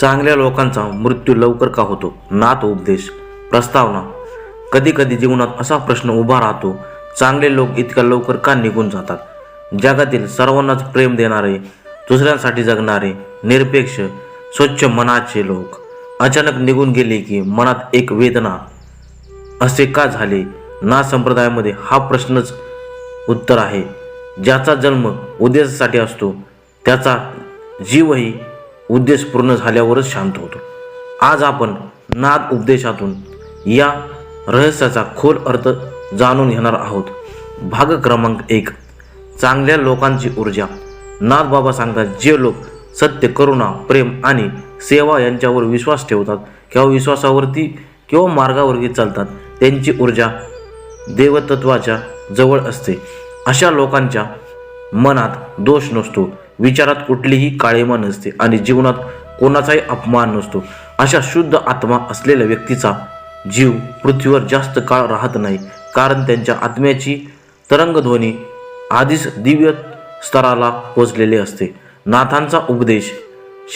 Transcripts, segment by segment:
चांगल्या लोकांचा मृत्यू लवकर का होतो? नात उपदेश प्रस्तावना. कधी कधी जीवनात असा प्रश्न उभा राहतो चांगले लोक इतक्या लवकर का निघून जातात? जगातील सर्वांनाच प्रेम देणारे दुसऱ्यांसाठी जगणारे निरपेक्ष स्वच्छ मनाचे लोक. अचानक निघून गेले की मनात एक वेदना. असे का झाले? ना संप्रदायामध्ये हा प्रश्नच उत्तर आहे. ज्याचा जन्म उद्देशासाठी असतो त्याचा जीवही उद्देश पूर्ण झाल्यावरच शांत होतो. आज आपण नाद उपदेशातून या रहस्याचा खोल अर्थ जाणून घेणार आहोत. भाग क्रमांक एक. चांगल्या लोकांची ऊर्जा. नाथ बाबा सांगतात जे लोक सत्य करुणा प्रेम आणि सेवा यांच्यावर विश्वास ठेवतात किंवा विश्वासावरती किंवा मार्गावरती चालतात त्यांची ऊर्जा देवतत्वाच्या जवळ असते. अशा लोकांच्या मनात दोष नसतो. विचारात कुठलीही काळेमा नसते आणि जीवनात कोणाचाही अपमान नसतो. अशा शुद्ध आत्मा असलेल्या व्यक्तीचा जीव पृथ्वीवर जास्त काळ राहत नाही. कारण त्यांच्या आत्म्याची तरंगध्वनी आधीच दिव्य स्तराला पोचलेले असते. नाथांचा उपदेश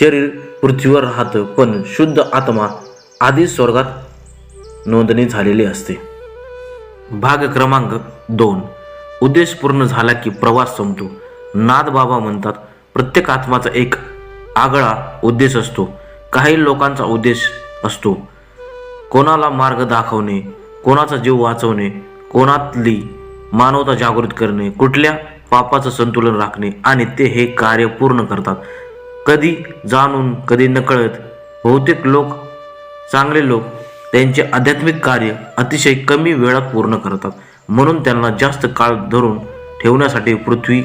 शरीर पृथ्वीवर राहतं पण शुद्ध आत्मा आधीच स्वर्गात नोंदणी झालेली असते. भाग क्रमांक दोन. उद्देश पूर्ण झाला की प्रवास संपतो. नाथ बाबा म्हणतात प्रत्येक आत्माचा एक आगळा उद्देश असतो. काही लोकांचा उद्देश असतो. कोणाला मार्ग दाखवणे कोणाचा जीव वाचवणे कोणातली मानवता जागृत करणे कुठल्या पापाचं संतुलन राखणे आणि ते हे कार्य पूर्ण करतात. कधी जाणून कधी नकळत बहुतेक लोक चांगले लोक त्यांचे आध्यात्मिक कार्य अतिशय कमी वेळात पूर्ण करतात. म्हणून त्यांना जास्त काळ धरून ठेवण्यासाठी पृथ्वी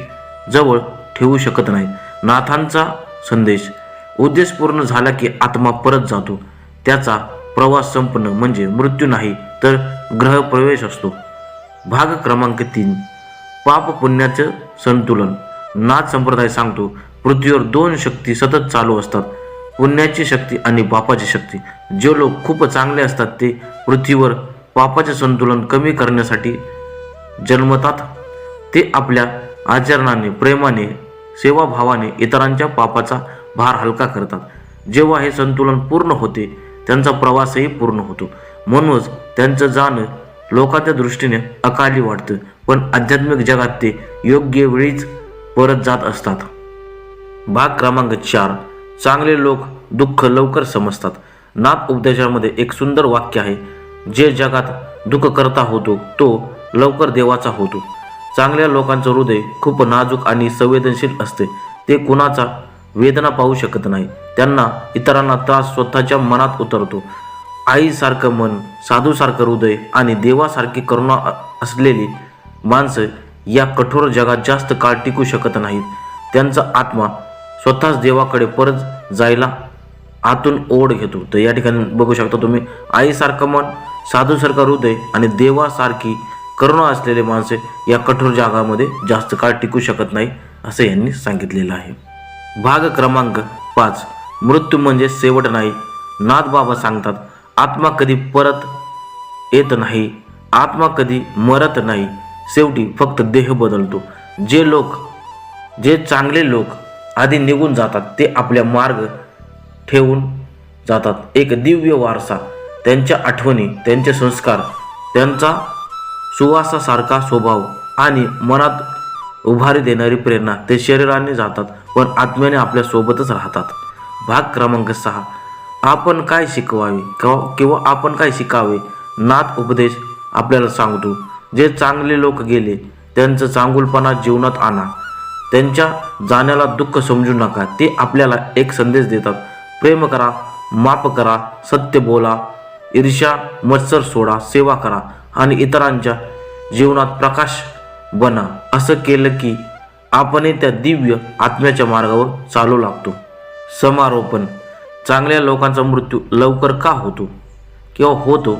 जवळ ठेवू शकत नाही. नाथांचा संदेश उद्देश पूर्ण झाला की आत्मा परत जातो. त्याचा प्रवास संपणं म्हणजे मृत्यू नाही तर ग्रहप्रवेश असतो. भाग क्रमांक तीन. पाप पुण्याचं संतुलन. नाथ संप्रदाय सांगतो पृथ्वीवर दोन शक्ती सतत चालू असतात. पुण्याची शक्ती आणि पापाची शक्ती. जे लोक खूप चांगले असतात ते पृथ्वीवर पापाचे संतुलन कमी करण्यासाठी जन्मतात. ते आपल्या आचरणाने प्रेमाने सेवाभावाने इतरांच्या पापाचा भार हलका करतात. जेव्हा हे संतुलन पूर्ण होते त्यांचा प्रवासही पूर्ण होतो. म्हणूनच त्यांचं जाणं लोकांच्या दृष्टीने अकाली वाटतं पण आध्यात्मिक जगात ते योग्य वेळीच परत जात असतात. भाग क्रमांक चार चांगले लोक दुःख लवकर समजतात. नाथ उपदेशामध्ये एक सुंदर वाक्य आहे जे जगात दुःख करता होतो तो लवकर देवाचा होतो. चांगल्या लोकांचं हृदय खूप नाजूक आणि संवेदनशील असते. ते कुणाचा वेदना पाहू शकत नाही. त्यांना इतरांना त्रास स्वतःच्या मनात उतरतो. आईसारखं मन साधूसारखं हृदय आणि देवासारखी करुणा असलेली माणसं या कठोर जगात जास्त काळ टिकू शकत नाहीत. त्यांचा आत्मा स्वतःच देवाकडे परत जायला आतून ओढ घेतो. तर या ठिकाणी बघू शकता तुम्ही आईसारखं मन साधूसारखं हृदय आणि देवासारखी करुणा असलेले माणसे या कठोर जागामध्ये जास्त काळ टिकू शकत नाही असं यांनी सांगितलेलं आहे. भाग क्रमांक पाच. मृत्यू म्हणजे शेवट नाही. नाथ बाबा सांगतात आत्मा कधी परत येत नाही. आत्मा कधी मरत नाही. शेवटी फक्त देह बदलतो. जे लोक जे चांगले लोक आधी निघून जातात ते आपल्या मार्ग ठेवून जातात. एक दिव्य वारसा त्यांच्या आठवणी त्यांचे संस्कार त्यांचा सुवासासारखा स्वभाव आणि मनात उभारी देणारी प्रेरणा ते शरीराने जातात पण आत्म्याने आपल्या सोबतच राहतात. भाग क्रमांक सहा. आपण काय शिकवावे? किंवा किंवा आपण काय शिकावे? नाथ उपदेश आपल्याला सांगतो. जे चांगले लोक गेले त्यांचं चांगुलपणा जीवनात आणा. त्यांच्या जाण्याला दुःख समजू नका. ते आपल्याला एक संदेश देतात. प्रेम करा माप करा सत्य बोला ईर्ष्या मत्सर सोडा सेवा करा. आणि इतरांच्या जीवनात प्रकाश बना. असं केलं की आपणही त्या दिव्य आत्म्याच्या मार्गावर चालू लागतो. समारोपण. चांगल्या लोकांचा मृत्यू लवकर का होतो? किंवा होतो?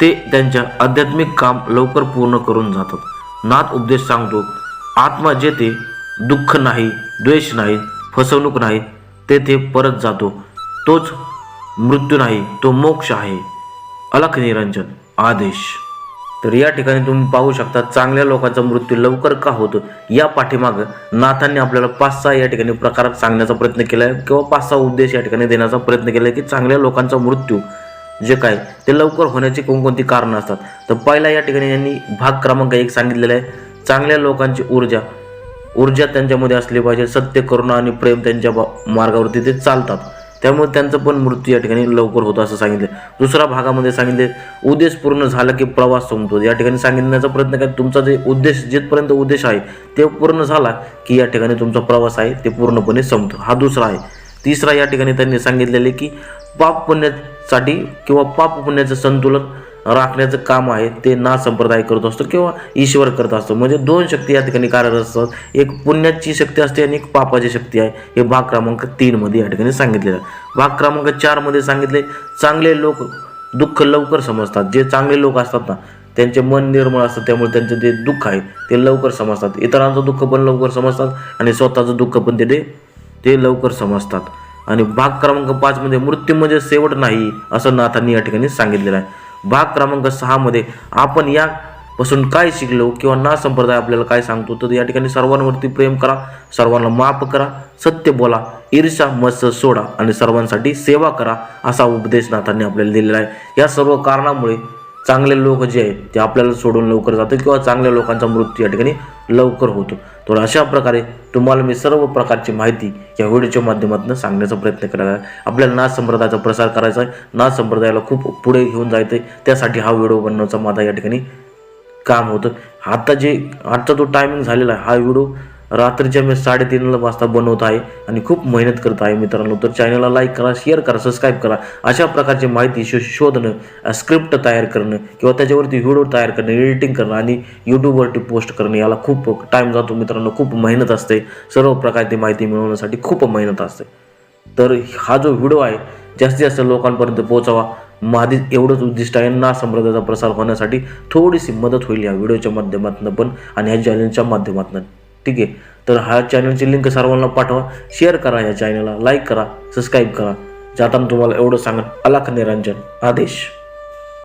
ते त्यांच्या आध्यात्मिक काम लवकर पूर्ण करून जातात. नाथ उपदेश सांगतो आत्मा जेथे दुःख नाही द्वेष नाही फसवणूक नाही तेथे परत जातो. तोच मृत्यू नाही तो मोक्ष आहे. अलख निरंजन. आदेश. तर या ठिकाणी तुम्ही पाहू शकता चांगल्या लोकांचा मृत्यू लवकर का होतो? या पाठीमागं नाथांनी आपल्याला पाच सहा या ठिकाणी प्रकारात सांगण्याचा प्रयत्न केला आहे किंवा पाच सहा उद्देश या ठिकाणी देण्याचा प्रयत्न केला आहे की चांगल्या लोकांचा मृत्यू जे काय ते लवकर होण्याची कोणकोणती कारणं असतात? तर पहिला या ठिकाणी यांनी भाग क्रमांक एक सांगितलेला आहे. चांगल्या लोकांची ऊर्जा ऊर्जा त्यांच्यामध्ये असली पाहिजे. सत्य करुणा आणि प्रेम त्यांच्या मार्गावरती ते चालतात. त्यामुळे त्यांचं पण मृत्यू या ठिकाणी लवकर होतो असं सांगितलं. दुसऱ्या भागामध्ये सांगितले उद्देश पूर्ण झाला की प्रवास संपतो. या ठिकाणी सांगितण्याचा प्रयत्न काय तुमचा जे उद्देश जिथपर्यंत उद्देश आहे ते पूर्ण झाला की या ठिकाणी तुमचा प्रवास आहे ते पूर्णपणे संपतो. हा दुसरा आहे. तिसरा या ठिकाणी त्यांनी सांगितलेले की पाप पुण्यासाठी किंवा पाप पुण्याचं संतुलन राखण्याचं काम आहे ते ना संप्रदाय करत असतो किंवा ईश्वर करत असतो. म्हणजे दोन शक्ती या ठिकाणी कार्यरत असतात. एक पुण्याची शक्ती असते आणि एक पापाची शक्ती आहे. हे भाग क्रमांक तीनमध्ये या ठिकाणी सांगितलेलं आहे. भाग क्रमांक चारमध्ये सांगितले चांगले लोक दुःख लवकर समजतात. जे चांगले लोक असतात ना त्यांचे मन निर्मळ असतं त्यामुळे त्यांचं जे दुःख आहे ते लवकर समजतात. इतरांचं दुःख पण लवकर समजतात आणि स्वतःचं दुःख पण ते ते लवकर समजतात. आणि भाग क्रमांक पाचमध्ये मृत्यू म्हणजे शेवट नाही असं नाथांनी या ठिकाणी सांगितलेलं आहे. भाग क्रमांक सहामध्ये आपण यापासून काय शिकलो किंवा ना संप्रदाय आपल्याला काय सांगतो तर या ठिकाणी सर्वांवरती प्रेम करा सर्वांना माफ करा सत्य बोला ईर्षा मत्स सोडा आणि सर्वांसाठी सेवा करा असा उपदेश नाथांनी आपल्याला दिलेला आहे. या सर्व कारणामुळे चांगले लोक जे आहेत ते आपल्याला सोडून लवकर जातं किंवा चांगल्या लोकांचा मृत्यू या ठिकाणी लवकर होतो. तर अशा प्रकारे तुम्हाला मी सर्व प्रकारची माहिती या व्हिडिओच्या माध्यमातून सांगण्याचा प्रयत्न केला आहे. आपल्याला नाथ संप्रदायाचा प्रसार करायचा आहे. नाथ संप्रदायाला खूप पुढे घेऊन जायचं आहे त्यासाठी हा व्हिडिओ बनवण्याचा माझा या ठिकाणी काम होतं. आता जे आजचा जो टायमिंग झालेला आहे हा व्हिडिओ रात्रीच्या मी साडेतीन वाजता बनवत आहे आणि खूप मेहनत करत आहे मित्रांनो. तर चॅनलला लाईक करा शेअर करा सबस्क्राईब करा. अशा प्रकारची माहिती शो शोधणं स्क्रिप्ट तयार करणं किंवा त्याच्यावरती व्हिडिओ तयार करणं एडिटिंग करणं आणि यूट्यूबवरती पोस्ट करणं याला खूप टाईम जातो मित्रांनो. खूप मेहनत असते. सर्व प्रकारची माहिती मिळवण्यासाठी खूप मेहनत असते. तर हा जो व्हिडिओ आहे जास्तीत जास्त लोकांपर्यंत पोहोचावा. माझी एवढंच उद्दिष्ट आहे ना संप्रदायाचा प्रसार होण्यासाठी थोडीशी मदत होईल या व्हिडिओच्या माध्यमातून पण आणि ह्या चॅनलच्या माध्यमातून. ठीक आहे? तर हा चॅनलची लिंक सर्वांना पाठवा. शेअर करा या चॅनलला लाईक करा सबस्क्राईब करा. जाताना तुम्हाला एवढं सांगा अलाख निरंजन. आदेश.